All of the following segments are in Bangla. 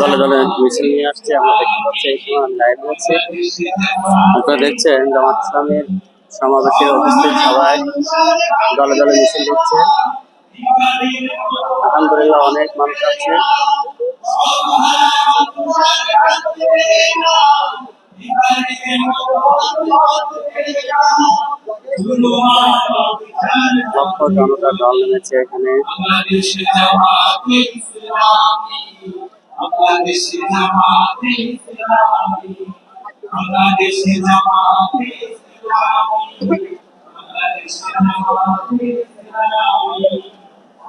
দলে দলে মিছিল নিয়ে আসছে, আমরা দেখতে পাচ্ছি সময় লাইভ হচ্ছে আপনারা দেখছেন জামাত ইসলামের সবাই। দলে দলে মিছিল হচ্ছে। আলহামদুলিল্লাহ অনেক মানুষ আছে। লক্ষ জনতা দল নেমেছে এখানে। বাংলাদেশে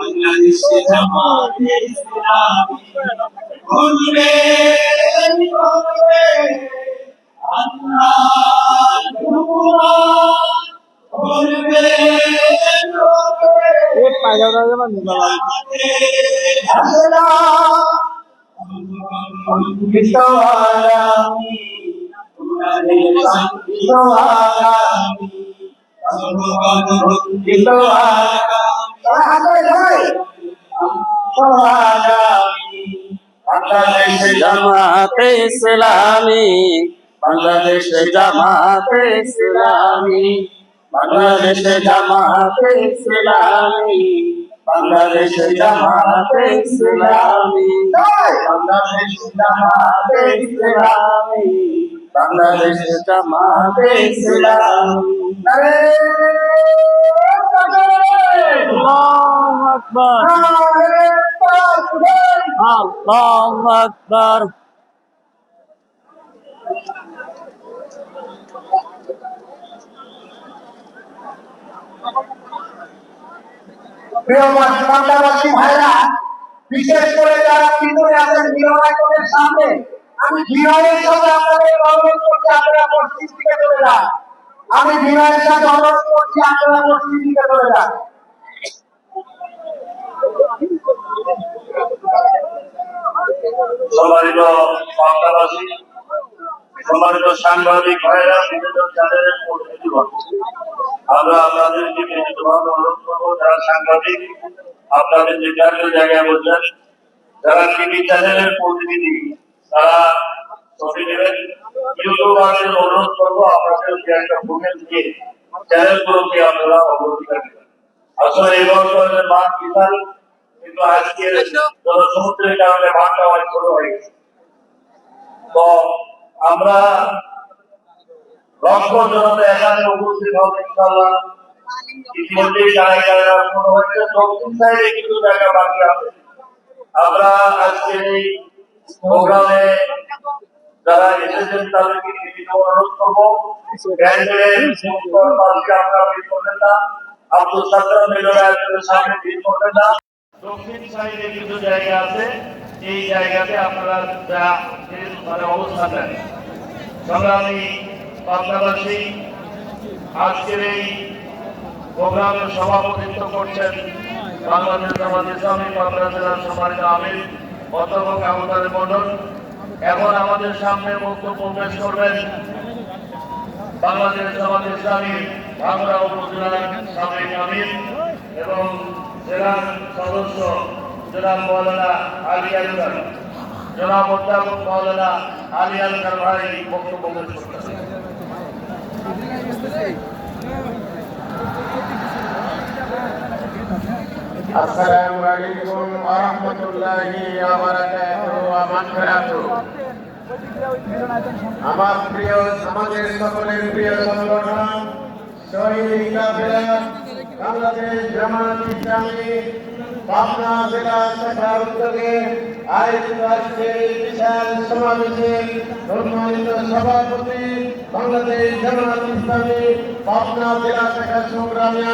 বাংলাদেশে জামাতে ইসলামী বাংলাদেশে জামাতে ইসলামী বাংলাদেশে জামাতে ইসলামী বলবে বলবে আল্লাহ বলবে জামাতে ইসলামী, বাংলাদেশে জামাতে ইসলামী, বাংলাদেশে জামাতে ইসলামী, বাংলাদেশে জামাতে ইসলামী, বাংলাদেশে জামাতে ইসলামী, বাংলাদেশে জামাতে ইসলামী। আকবার। আল্লাহু আকবার। প্রিয় বাংলাবাসী ভাইরা বিশেষ করে যারা ভিতরে আছেন গৃহনায়কের সামনে, আমি বিনয়ের সাথে অনুরোধ করছি, আপনারা মসজিদ দিকে চলে যান। সম্মানিত বাংলাবাসী, সম্মানিত সাংবাদিক ভাইরা আমরা আপনাদেরকে বিনীতভাবে অনুরোধ করব, যারা সাংবাদিক, আপনাদের যে জাতীয় জায়গায় বলছেন, যারা টিভি চ্যানেলের প্রতিনিধি, তারা ছবি নেবেন। ইউটিউবারদের অনুরোধ করব আপনাদেরকে একটা ভূমিকা দিয়ে চ্যানেলগুলোকে আপনারা অগ্রাধিকার দেবেন আসলে এই বছরের বিশাল কিন্তু আজকে জনসমুদ্রের কারণে ভাগটা অনেক ছোট হয়ে গেছে। তো আমরা লক্ষ জনতা এখানে উপস্থিত হবে ইনশাল্লাহ ইতিমধ্যে জায়গা জায়গা হয়েছে দক্ষিণ সাইডে কিছু জায়গা বাকি আছে। আমরা আজকে এই প্রোগ্রামে যারা এসেছেন তাদেরকে অনুরোধ করব। আপনারা আব্দুল সাত্তার মিলনের সামনে ভিড় না। দক্ষিণ সাইডে কিছু জায়গা আছে, এই জায়গাতে আপনারা যা মানে অবস্থান নেন। সংগ্রামী পাবনাবাসী, আজকের এই প্রোগ্রামের সভাপতিত্ব করছেন বাংলাদেশ জামাত ইসলামী পাবনা জেলার সম্মানিত আমির, অধ্যাপক আমদার মন্ডল এখন আমাদের সামনে বক্তব্য পেশ করবেন বাংলাদেশ জামাত ইসলামী ভাঙ্গা উপজেলার সাবেক আমির এবং জেলার সদস্য জনাব মৌলানা আলী আলকার। জনাব অধ্যাপক মৌলানা আলী আলকার ভাই বক্তব্য পেশ আসসালামু আলাইকুম ওয়া রাহমাতুল্লাহি ওয়া বারাকাতুহু ওয়া মাগফিরাতুহু। আমার প্রিয়, আমাদের সকলের প্রিয় সংগঠন, শহীদ বাংলাদেশ জামাত ইসলামী, পাবনা জেলা শাখার উদ্যোগে আয়োজিত বিশাল সমাবেশে সম্মানিত সভাপতি, বাংলাদেশ জামাত ইসলামী, পাবনা জেলা শাখা সংগ্রামী